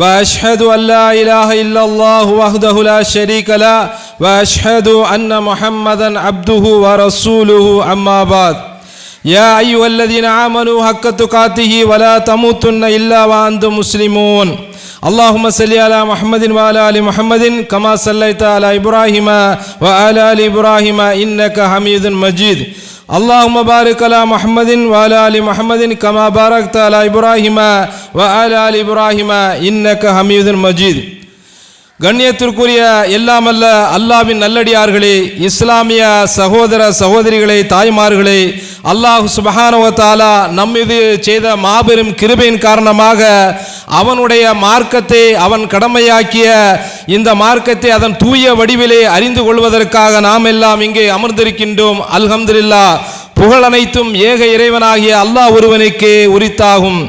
وأشهد أن لا إله إلا الله وحده لا شريك له وأشهد أن محمدا عبده ورسوله أما بعد. يا أيها الذين آمنوا حق تقاته ولا تموتن إلا وأنتم مسلمون. اللهم صل على محمد وعلى آل محمد كما صليت على إبراهيم وعلى آل إبراهيم إنك حميد مجيد. اللهم بارك على محمد وعلى ال محمد كما باركت على ابراهيم وعلى ال ابراهيم انك حميد مجيد கண்ணியத்திற்குரிய எல்லாமல்ல அல்லாவின் நல்லடியார்களே இஸ்லாமிய சகோதர சகோதரிகளே தாய்மார்களே அல்லாஹ் சுபஹானவ தாலா நம்மீது செய்த மாபெரும் கிருபையின் காரணமாக அவனுடைய மார்க்கத்தை அவன் கடமையாக்கிய இந்த மார்க்கத்தை அதன் தூய வடிவிலே அறிந்து கொள்வதற்காக நாம் எல்லாம் இங்கே அமர்ந்திருக்கின்றோம். அல்ஹம்துல்லா புகழ் அனைத்தும் ஏக இறைவனாகிய அல்லாஹ் ஒருவனுக்கே உரித்தாகும்.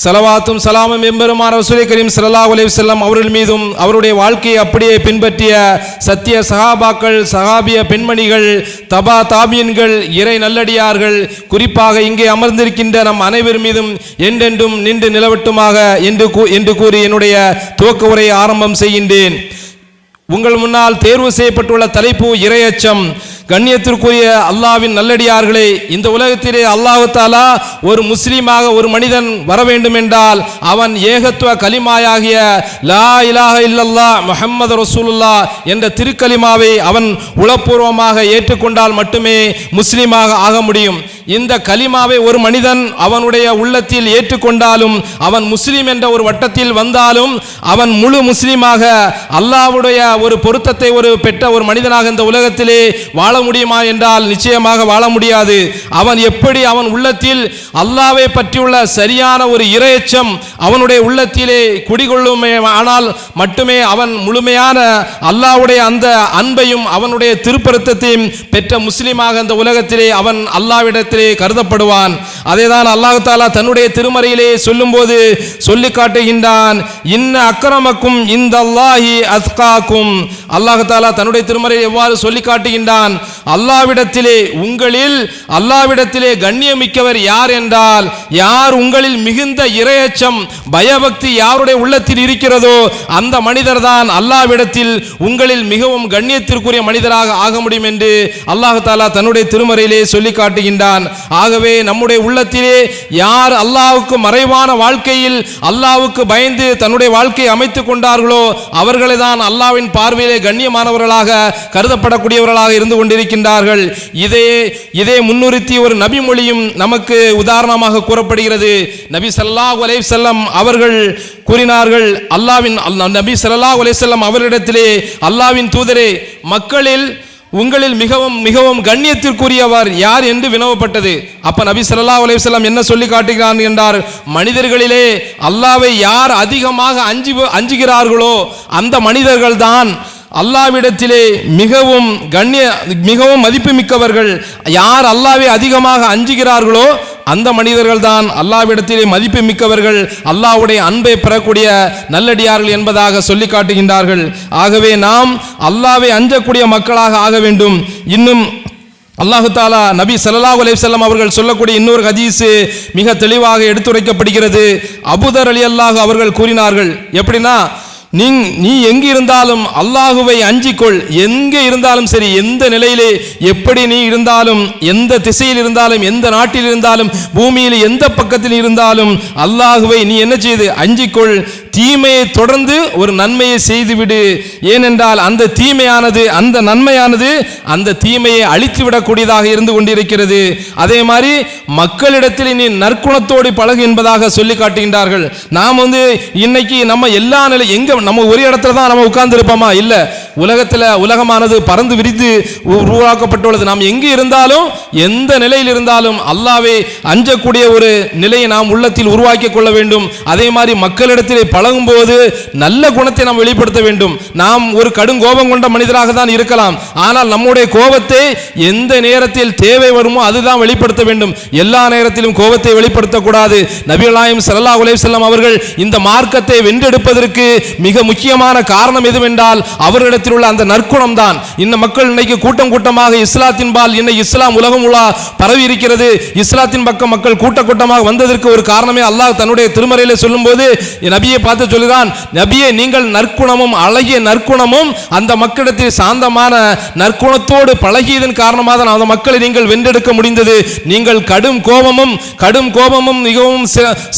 செலவாத்தும் சலாமும் எம்பெருமான் ரசூலை கரீம் சல்லா உலேவ் செல்லம் அவர்கள் மீதும் அவருடைய வாழ்க்கையை அப்படியே பின்பற்றிய சத்திய சகாபாக்கள் சகாபிய பெண்மணிகள் தபா தாபியன்கள் இறை நல்லடியார்கள் குறிப்பாக இங்கே அமர்ந்திருக்கின்ற நம் அனைவர் மீதும் என்றென்றும் நின்று நிலவட்டுமாக என்று கூ- என்று கூறி என்னுடைய துவக்க உரையை ஆரம்பம் செய்கின்றேன். உங்கள் முன்னால் தேர்வு செய்யப்பட்டுள்ள தலைப்பு இரையச்சம். கண்ணியத்திற்குரிய அல்லாவின் நல்லடியார்களே இந்த உலகத்திலே அல்லாஹு தாலா ஒரு முஸ்லீமாக ஒரு மனிதன் வர வேண்டும் என்றால் அவன் ஏகத்துவ கலிமாயாகிய லா இலாக இல்லல்லா முஹம்மது ரசூலுல்லா என்ற திருக்கலிமாவை அவன் உளப்பூர்வமாக ஏற்றுக்கொண்டால் மட்டுமே முஸ்லீமாக ஆக முடியும். இந்த கலிமாவை ஒரு மனிதன் அவனுடைய உள்ளத்தில் ஏற்றுக்கொண்டாலும் அவன் முஸ்லீம் என்ற ஒரு வட்டத்தில் வந்தாலும் அவன் முழு முஸ்லீமாக அல்லாஹ்வுடைய ஒரு பொருத்தத்தை ஒரு பெற்ற ஒரு மனிதனாக இந்த உலகத்திலே வாழ முடியுமா என்றால் நிச்சயமாக வாழ முடியாது. அவன் எப்படி அவன் உள்ளத்தில் அல்லாவை பற்றியுள்ள சரியான ஒரு இரையச்சம் அவனுடைய உள்ளத்திலே குடிகொள்ளுமே ஆனால் மட்டுமே அவன் முழுமையான அல்லாஹ்வுடைய அந்த அன்பையும் அவனுடைய திருப்பருத்தத்தையும் பெற்ற முஸ்லீமாக இந்த உலகத்திலே அவன் அல்லாவிடத்தில் கருதப்படுவான். அதேதான் அல்லாஹ் தாலா தன்னுடைய திருமறையிலே சொல்லும்போது சொல்லி காட்டுகின்றான். இன்ன அக்கிரமக்கும் இந்த அல்லாஹி அஸ்காக்கும். அல்லாஹ் தாலா தன்னுடைய திருமறையை எவ்வாறு சொல்லி காட்டுகின்றான்? அல்லாவிடத்திலே உங்களில் அல்லாவிடத்திலே கண்ணியமிக்கவர் யார் என்றால் யார் உங்களில் மிகுந்த இரையச்சம் பயபக்தி யாருடைய உள்ளத்தில் இருக்கிறதோ அந்த மனிதர் தான் அல்லாவிடத்தில் உங்களில் மிகவும் கண்ணியத்திற்குரிய மனிதராக ஆக முடியும் என்று அல்லாஹ் தாலா தன்னுடைய திருமறையிலே சொல்லி காட்டுகின்றான். ஆகவே நம்முடைய உள்ளத்திலே யார் அல்லாவுக்கு மறைவான வாழ்க்கையில் அல்லாவுக்கு பயந்து தன்னுடைய வாழ்க்கையை அமைத்துக் கொண்டார்களோ அவர்களை தான் அல்லாவின் பார்வையிலே கண்ணியமானவர்களாக கருதப்படக்கூடியவர்களாக இருந்து கொண்டிருக்கின்றார்கள். இதே இதே முன்னிறுத்தி ஒரு நபி மொழியும் நமக்கு உதாரணமாக கூறப்படுகிறது. நபி ஸல்லல்லாஹு அலைஹி அவர்கள் கூறினார்கள் அல்லாவின் நபி ஸல்லல்லாஹு அலைஹி வஸல்லம் அவரிடத்திலே அல்லாவின் தூதரே மக்களில் உங்களில் மிகவும் மிகவும் கண்ணியத்திற்குரியவர் யார் என்று வினவப்பட்டது. அப்ப நபி சொல்லா அலைஹி என்ன சொல்லி காட்டுகிறான் என்றார். மனிதர்களிலே அல்லாவை யார் அதிகமாக அஞ்சு அஞ்சுகிறார்களோ அந்த மனிதர்கள் தான் அல்லாவிடத்திலே மிகவும் கண்ணிய மிகவும் மதிப்பு மிக்கவர்கள் யார் அல்லாவை அதிகமாக அஞ்சுகிறார்களோ அந்த மனிதர்கள் தான் அல்லாவிடத்திலே மதிப்பு மிக்கவர்கள் அல்லாவுடைய அன்பை பெறக்கூடிய நல்லடியார்கள் என்பதாக சொல்லி காட்டுகின்றார்கள். ஆகவே நாம் அல்லாவை அஞ்சக்கூடிய மக்களாக ஆக வேண்டும். இன்னும் அல்லாஹு தாலா நபி ஸல்லல்லாஹு அலைஹி அவர்கள் சொல்லக்கூடிய இன்னொரு ஹதீஸு மிக தெளிவாக எடுத்துரைக்கப்படுகிறது. அபுதர் அலி அல்லாஹ் அவர்கள் கூறினார்கள். எப்படின்னா நீ நீ எங்கு இருந்தாலும் அல்லாஹுவை அஞ்சிக்கொள். எங்கே இருந்தாலும் சரி எந்த நிலையிலே எப்படி நீ இருந்தாலும் எந்த திசையில் இருந்தாலும் எந்த நாட்டில் இருந்தாலும் பூமியில் எந்த பக்கத்தில் இருந்தாலும் அல்லாஹுவை நீ என்ன செய்து? அஞ்சிக்கொள். தீமையை தொடர்ந்து ஒரு நன்மையை செய்துவிடு. ஏனென்றால் அந்த தீமையானது அந்த நன்மையானது அந்த தீமையை அழித்து விடக்கூடியதாக இருந்து கொண்டிருக்கிறது. அதே மாதிரி மக்களிடத்தில் நீ நற்குணத்தோடு பழகு என்பதாக சொல்லி காட்டுகின்றார்கள். நாம் வந்து இன்னைக்கு நம்ம எல்லா நிலை எங்க நம்ம ஒரு இடத்துல தான் நம்ம உட்கார்ந்து இருப்போமா உலகத்தில் உலகமானது பறந்து விரித்து உருவாக்கப்பட்டுள்ளது. நாம் எங்கு இருந்தாலும் எந்த நிலையில் இருந்தாலும் அல்லாவே அஞ்சக்கூடிய ஒரு நிலையை நாம் உள்ளத்தில் உருவாக்கி கொள்ள வேண்டும். அதே மாதிரி மக்களிடத்திலே பழகும்போது நல்ல குணத்தை நாம் வெளிப்படுத்த வேண்டும். நாம் ஒரு கடும் கோபம் கொண்ட மனிதராக தான் இருக்கலாம். ஆனால் நம்முடைய கோபத்தை எந்த நேரத்தில் தேவை வருமோ அதுதான் வெளிப்படுத்த வேண்டும். எல்லா நேரத்திலும் கோபத்தை வெளிப்படுத்தக்கூடாது. நபிகளாயம் சல்லா அலைஹி வஸல்லம் அவர்கள் இந்த மார்க்கத்தை வென்றெடுப்பதற்கு மிக முக்கியமான காரணம் எதுவென்றால் அவர்களிடத்தில் உள்ள அந்த நற்குணம் தான் இந்த மக்கள் இன்னைக்கு கூட்டம் கூட்டமாக இஸ்லாத்தின் பால் இன்னைக்கு இஸ்லாம் உலகம் உலா பரவி இருக்கிறது. இஸ்லாத்தின் பக்கம் மக்கள் கூட்ட கூட்டமாக வந்ததற்கு ஒரு காரணமே அல்லாஹ் தன்னுடைய திருமறையில சொல்லும்போது நபியை பார்த்து சொல்லுதான் நபியை நீங்கள் நற்குணமும் அழகிய நற்குணமும் அந்த மக்களிடத்தில் சாந்தமான நற்குணத்தோடு பழகியதன் காரணமாக தான் அந்த மக்களை நீங்கள் வென்றெடுக்க முடிந்தது. நீங்கள் கடும் கோபமும் கடும் கோபமும் மிகவும்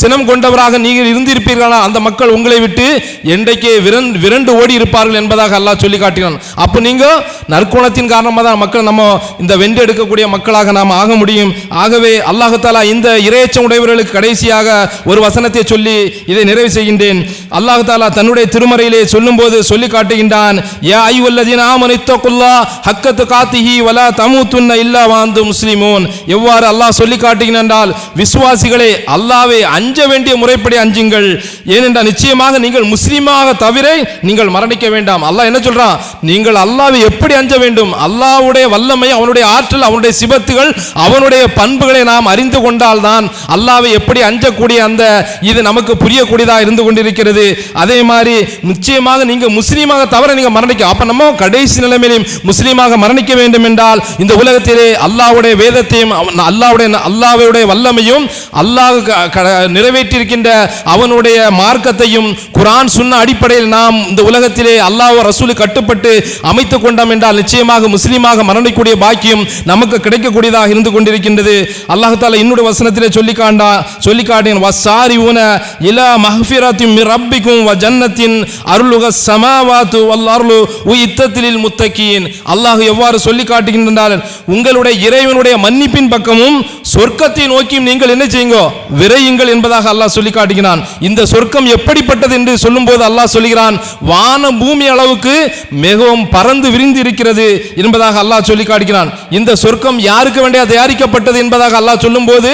சினம் கொண்டவராக நீங்கள் இருந்திருப்பீர்களா? அந்த மக்கள் உங்களை விட்டு என்றைக்கே விரண்டு விரண்டு ஓடி இருப்பார்கள் என்பதாக அல்லாஹ் சொல்லி காட்டினான் அப்போ நீங்கள் நற்குணத்தின் காரணமாக தான் மக்கள் நம்ம இந்த வென்றெடுக்கக்கூடிய மக்களாக நாம் ஆக முடியும். ஆகவே அல்லாஹு தாலா இந்த இரையச்சம் உடையவர்களுக்கு கடைசியாக ஒரு வசனத்தை சொல்லி இதை நிறைவு செய்கின்றேன். அல்லாஹு தாலா தன்னுடைய திருமறையிலே சொல்லும்போது சொல்லி காட்டுகின்றான் யா ஐவல்லதீன ஆமனித்தகுல்லா ஹக்கத்து காத்திஹி வலா தமுத்துன்ன இல்லா வாந்து முஸ்லிமோன். எவ்வாறு அல்லாஹ் சொல்லி காட்டுகின்றால் விசுவாசிகளே அல்லாவை அஞ்ச வேண்டிய முறைப்படி அஞ்சுங்கள். ஏனென்றால் நிச்சயமாக நீங்கள் முஸ்லீமாக தவிர நீங்கள் மரணிக்க வேண்டாம். அல்லாஹ் என்ன சொல்றான் நீங்கள் அல்லாவை எப்படி அஞ்ச வேண்டும்? அல்லாவுடைய வல்லமை அவனுடைய ஆற்றல் அவனுடைய சிபத்துகள் அவனுடைய பண்புகளை நாம் அறிந்து கொண்டால்தான் அல்லாவை எப்படி அஞ்சக்கூடிய அந்த இது நமக்கு புரியக்கூடியதா இருந்து கொண்டிருக்கிறது. அதே மாதிரி நிச்சயமாக நீங்க முஸ்லீமாக தவிர நீங்க மரணிக்க அப்ப நம்ம கடைசி நிலைமையிலும் முஸ்லீமாக மரணிக்க வேண்டும் என்றால் இந்த உலகத்திலே அல்லாவுடைய வேதத்தையும் அல்லாவுடைய அல்லாவுடைய வல்லமையும் அல்லாஹ் நிறைவேற்றியிருக்கின்ற அவனுடைய மார்க்கத்தையும் குரான் சுன்ன அடிப்படையில் நாம் இந்த உலகத்திலே அல்லாஹ் ரசூலு கட்டுப்பட்டு அமைத்துக் கொண்டோம் என்றால் நிச்சயமாக முஸ்லீமாக மரணிக்கூடிய பாக்கியம் நமக்கு கிடைக்கக்கூடியதாக இருந்து கொண்டிருக்கின்றது. அல்லாஹ் தாலா இன்னொரு வசனத்திலே சொல்லி காண்டா சொல்லி காட்டேன் வசாரி உன இலா மஹ்ஃபிரத்தின் ரப்பிக்கும் வ ஜன்னத்தின் அருளுக சமாவாத்து வல்லாருளு உ இத்தத்திலில் முத்தக்கீன் அல்லாஹ் எவ்வாறு சொல்லி காட்டுகின்றால் உங்களுடைய இறைவனுடைய மன்னிப்பின் பக்கமும் சொர்க்கத்தை நோக்கியும் நீங்கள் என்ன செய்யுங்க விரையுங்கள் என்பதாக அல்லாஹ் சொல்லி காட்டுகிறான். இந்த சொர்க்கம் எப்படிப்பட்டது என்று சொல்லும்போது அல்லாஹ் சொல்லுகிறான் வானம் பூமி அளவுக்கு மிகவும் பறந்து விரிந்து இருக்கிறது என்பதாக அல்லாஹ் சொல்லி காட்டுகிறான். இந்த சொர்க்கம் யாருக்கு வேண்டிய தயாரிக்கப்பட்டது என்பதாக அல்லாஹ் சொல்லும்போது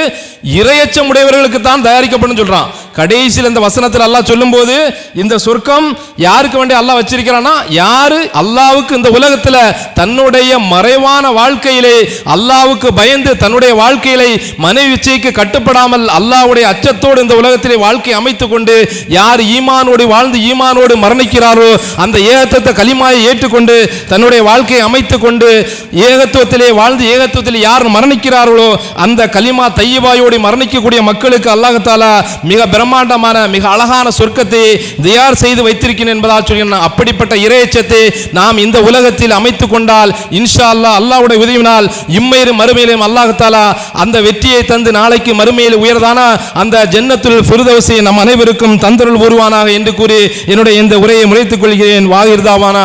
இரையச்சம் உடையவர்களுக்கு தான் தயாரிக்கப்படும் சொல்றான். கடைசியில் இந்த வசனத்தில் அல்லாஹ் சொல்லும்போது இந்த சொர்க்கம் யாருக்கு வேண்டிய அல்லாஹ் வச்சிருக்கிறான்னா யாரு அல்லாவுக்கு இந்த உலகத்தில் தன்னுடைய மறைவான வாழ்க்கையிலே அல்லாவுக்கு பயந்து தன்னுடைய வாழ்க்கையிலே மனைவி இச்சைக்கு கட்டுப்படாமல் அல்லாவுடைய அச்சத்தோடு இந்த உலகத்திலே வாழ்க்கை அமைத்துக் கொண்டு யார் ஈமானோடு வாழ்ந்து ஈமானோடு மரணிக்கிறாரோ அந்த ஏகத்தத்தை களிம சத்தியமாய் ஏற்றுக்கொண்டு தன்னுடைய வாழ்க்கையை அமைத்துக் கொண்டு ஏகத்துவத்திலே வாழ்ந்து ஏகத்துவத்தில் யார் மரணிக்கிறார்களோ அந்த கலிமா தையபாயோடு மரணிக்கக்கூடிய மக்களுக்கு அல்லாஹாலா மிக பிரம்மாண்டமான மிக அழகான சொர்க்கத்தை தயார் செய்து வைத்திருக்கிறேன் என்பதாக சொல்கிறேன். அப்படிப்பட்ட இறையச்சத்தை நாம் இந்த உலகத்தில் அமைத்து கொண்டால் இன்ஷா அல்லாஹ் அல்லாஹ்வுடைய உதவினால் இம்மையிலும் மறுமையிலும் அல்லாஹாலா அந்த வெற்றியை தந்து நாளைக்கு மறுமையில் உயர்தான அந்த ஜென்னத்துள் புரிதவசியை நம் அனைவருக்கும் தந்தருள் உருவானாக என்று கூறி என்னுடைய இந்த உரையை முறைத்துக் கொள்கிறேன். வாகிர்தாவானா